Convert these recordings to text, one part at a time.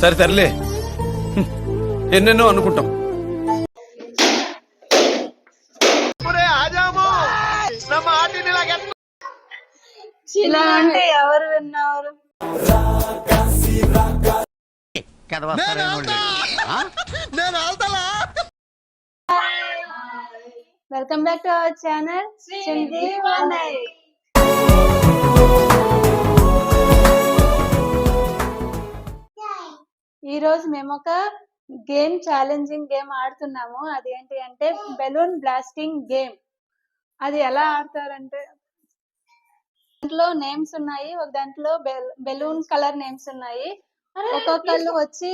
సరే సర్లే. ఎన్నెన్నో అనుకుంటాం. అంటే ఎవరు విన్నారు welcome back to our channel ఈ రోజు మేము ఒక గేమ్ ఛాలెంజింగ్ గేమ్ ఆడుతున్నాము. అది ఏంటి అంటే బెలూన్ బ్లాస్టింగ్ గేమ్. అది ఎలా ఆడతారంటే దాంట్లో నేమ్స్ ఉన్నాయి. ఒక దాంట్లో బెలూన్ కలర్ నేమ్స్ ఉన్నాయి. ఒక్కొక్కళ్ళు వచ్చి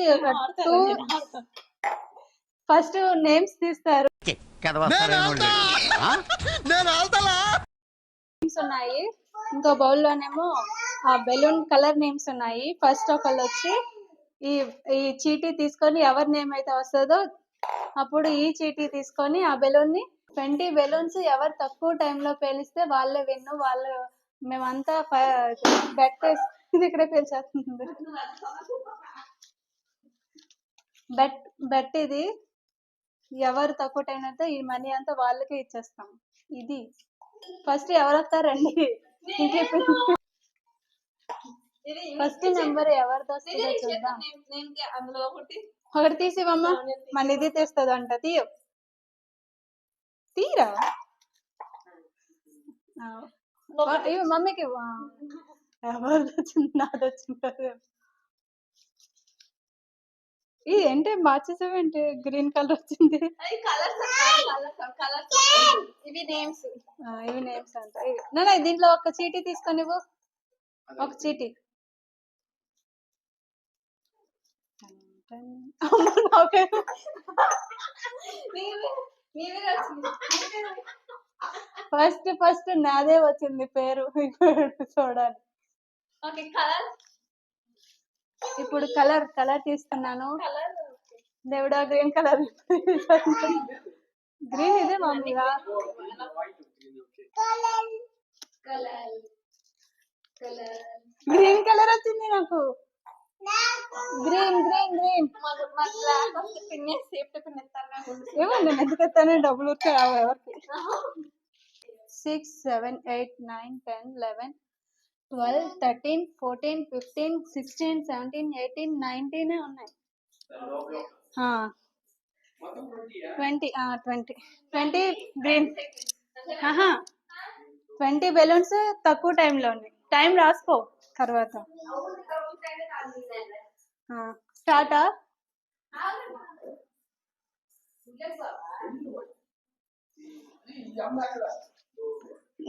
టూ ఫస్ట్ నేమ్స్ తీస్తారు. నేమ్స్ ఉన్నాయి. ఇంకో బౌల్ లోనేమో ఆ బెలూన్ కలర్ నేమ్స్ ఉన్నాయి. ఫస్ట్ ఒకళ్ళు వచ్చి ఈ ఈ చీటీ తీసుకొని ఎవరి నేమ్ అయితే వస్తుందో అప్పుడు ఈ చీటీ తీసుకొని ఆ బెలూన్ని ట్వంటీ బెలూన్స్ ఎవరు తక్కువ టైంలో పేలిస్తే వాళ్ళే విన్ను వాళ్ళు మేమంతా బెట్ ఇది ఇక్కడే పేల్చేస్తుంది. బెట్ బెట్ ఇది ఎవరు తక్కువ టైం అయితే ఈ మనీ అంతా వాళ్ళకే ఇచ్చేస్తాం. ఇది. ఫస్ట్ ఎవరు వస్తారండి ఇంకే ఫస్ట్ నెంబర్ ఎవరిది వస్తుందో చూద్దాం. అందులో ఒకటి ఒకటి తీసివమ్మా. మన ఇది తీస్తుంది అంట తీయు. తీరా? ఆ, ఇవి మమ్మీకి. ఎవరిది వచ్చింది? నాది వచ్చింది ఇది ఏంటి మార్చేసావేంటి గ్రీన్ కలర్ వచ్చింది. ఇవి నేమ్స్. ఆ, ఇవి నేమ్స్ అంట. దీంట్లో ఒక చీటీ తీసుకొని ఒక చీటీ అమ్మో, నాకే ఫస్ట్ ఫస్ట్ నాదే వచ్చింది పేరు. చూడాలి. ఇప్పుడు కలర్ కలర్ తీస్తున్నాను. దేవుడా గ్రీన్ కలర్. గ్రీన్ ఇదే మామూలుగా గ్రీన్ కలర్ వచ్చింది నాకు గ్రీన్ గ్రీన్ గ్రీన్ మాకు మా బ్లాక్ వస్తే పిన్ సేఫ్టీ పిన్ ఇస్తాను ఏమో నేను ఎందుకు ఎత్తాను డబ్బులు ఊరికే రావు ఎవరికి six seven eight nine ten eleven twelve thirteen fourteen fifteen sixteen seventeen eighteen nineteen ఉన్నాయి twenty twenty twenty green twenty balloons తక్కువ టైంలో ఉన్నాయి. టైం రాసుకో తర్వాత. స్టార్టా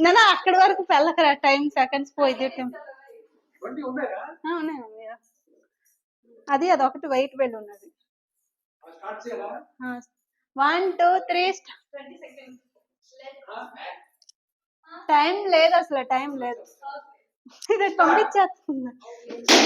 నా అక్కడి వరకు పెళ్ళకరా టైం సెకండ్స్ ఉన్నాయి? మమ్మీ. అది అది ఒకటి వైట్ బెల్ ఉన్నది. వన్ టూ త్రీ టైం లేదు అసలు టైం లేదు. ఇది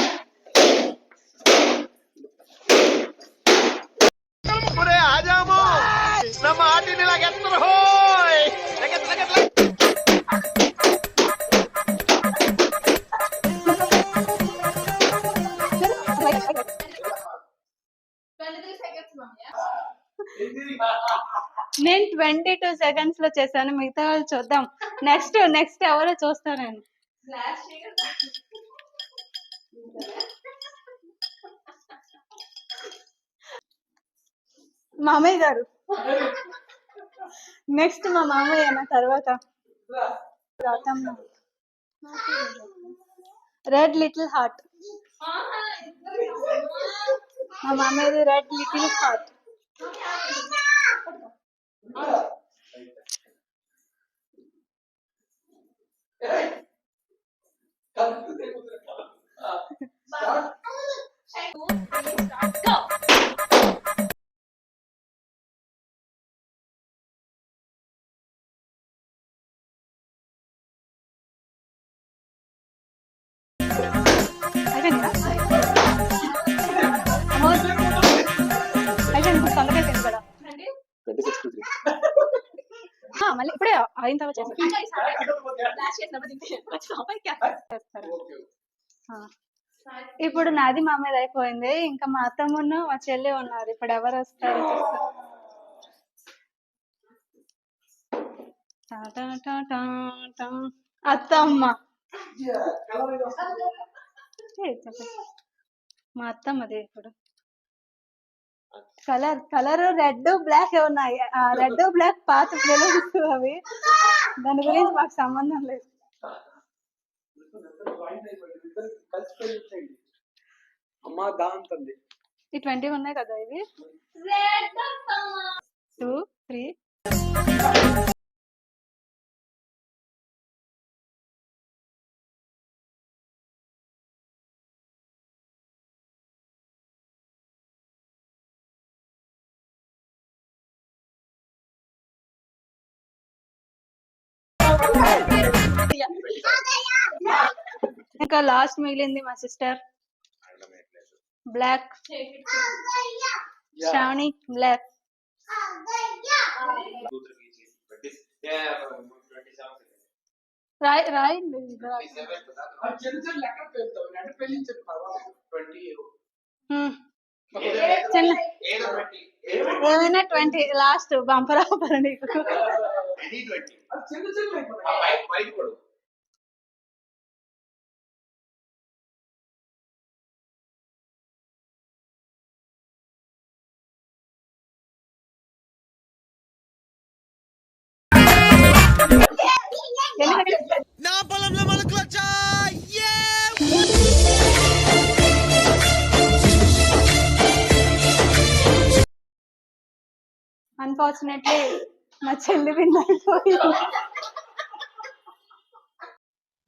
త్రీ సెకండ్స్ మమ్మీ నేను ట్వంటీ టూ సెకండ్స్లో చేశాను మిగతా వాళ్ళు చూద్దాం. నెక్స్ట్ నెక్స్ట్ ఎవరో చూస్తా నేను మామయ్య గారు. నెక్స్ట్ మా మామయ్య నా తర్వాత. రెడ్ లిటిల్ హార్ట్ మా మామయ్యది రెడ్ లిటిల్ హార్ట్ మళ్ళీ ఇప్పుడే అయిన తర్వాత చేస్తాను. ఇప్పుడు నాది మా మీద అయిపోయింది. ఇంకా మా అత్తమ్మను మా చెల్లి ఉన్నారు. ఇప్పుడు ఎవరు వస్తారు. అత్తమ్మ. మా అత్తమ్మది ఇప్పుడు. కలర్ కలర్ రెడ్ బ్లాక్ ఉన్నాయి. ఆ రెడ్ బ్లాక్ పాత బెలూన్స్ అవి. దాని గురించి మాకు సంబంధం లేదు. అమ్మా ఈ ట్వంటీ ఉన్నాయి కదా ఇవి. టూ త్రీ ఇంకా లాస్ట్ మిగిలింది మా సిస్టర్. బ్లాక్. శ్రావణి బ్లాక్. రాయ్ రాయండి హ్మ్. ట్వంటీ లాస్ట్ బంపర్ ఆఫర్ నీకు. ఎందుకంటే నా పొలంలో మొలకలొచ్చా అన్ఫార్చునేట్లీ మా చెల్లి విన్ అయిపోయింది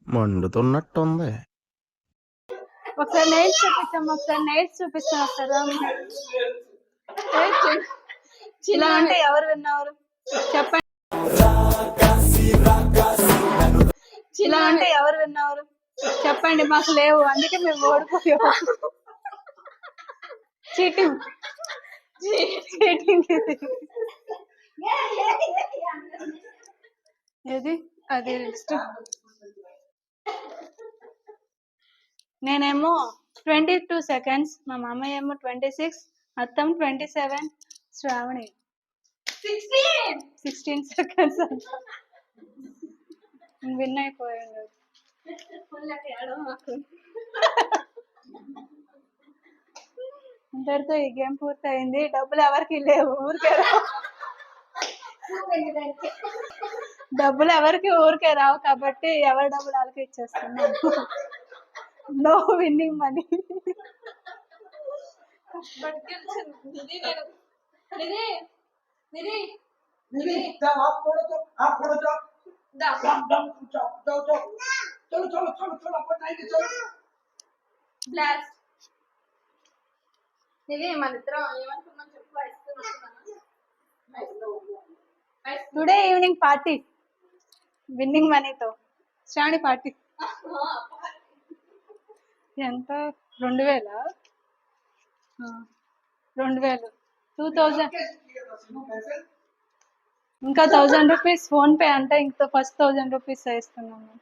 మండుతున్నట్టుంది. ఒకసారి నైట్స్ చూపిస్తాం ఒకసారి నైట్స్ చూపిస్తాం ఒకసారి ఇలా అంటే ఎవరు విన్నారు చెప్పండి. ఇలా అంటే ఎవరు విన్నారు చెప్పండి మాకు లేవు అందుకే మేము ఓడిపోయాము చీటింగ్. చీటింగ్. ఏది? అది నెక్స్ట్ నేనేమో ట్వంటీ టూ సెకండ్స్ మా మామయ్య ఏమో twenty six అత్తం twenty seven Shravani sixteen! Seconds win అయిపోయాను. ఇంతటితో ఈ గేమ్ పూర్తయింది. డబ్బులు ఎవరికి లేవు. ఊరికే డబ్బులు ఎవరికి ఊరికే రావు కాబట్టి ఎవరి డబ్బులు వాళ్ళకి ఇచ్చేస్తున్నాను no winning money today evening party winning మనీతో. శ్రావణి పార్టీ. ఎంత? రెండు వేల? రెండు వేలు. Two thousand. ఇంకా థౌజండ్ రూపీస్ ఫోన్ పే అంటే ఇంకా ఫస్ట్ థౌజండ్ రూపీస్ ఇస్తున్నాను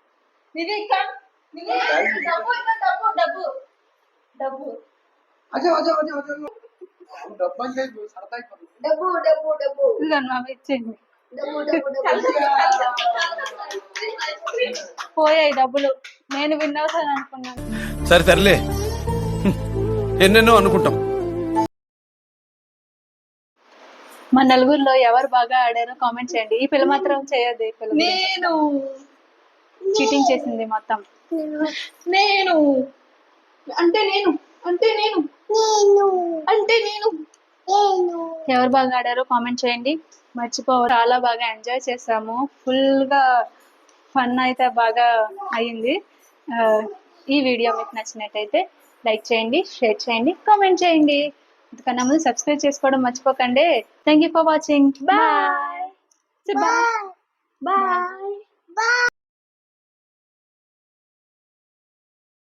ఇచ్చేయండి. పోయాయి డబ్బులు. నేను విన్ అవుతాను అనుకున్నాను సరే సర్లే. ఎన్నెన్నో అనుకుంటాం. మా నలుగురిలో ఎవరు బాగా ఆడారో కామెంట్ చేయండి. ఈ పిల్ల మాత్రం చేయదు ఈ పిల్ల నేను. చీటింగ్ చేసింది మొత్తం. నేను. అంటే నేను. అంటే నేను. నేను. అంటే నేను. ఎవరు బాగా ఆడారో కామెంట్ చేయండి. మర్చిపో చాలా బాగా ఎంజాయ్ చేసాము. ఫుల్గా ఫన్ అయితే బాగా అయ్యింది. ఈ వీడియో మీకు నచ్చినట్టయితే లైక్ చేయండి షేర్ చేయండి కామెంట్ చేయండి. ఇంతకన్నా ముందు సబ్స్క్రైబ్ చేసుకోవడం మర్చిపోకండి. Thank you for watching bye bye bye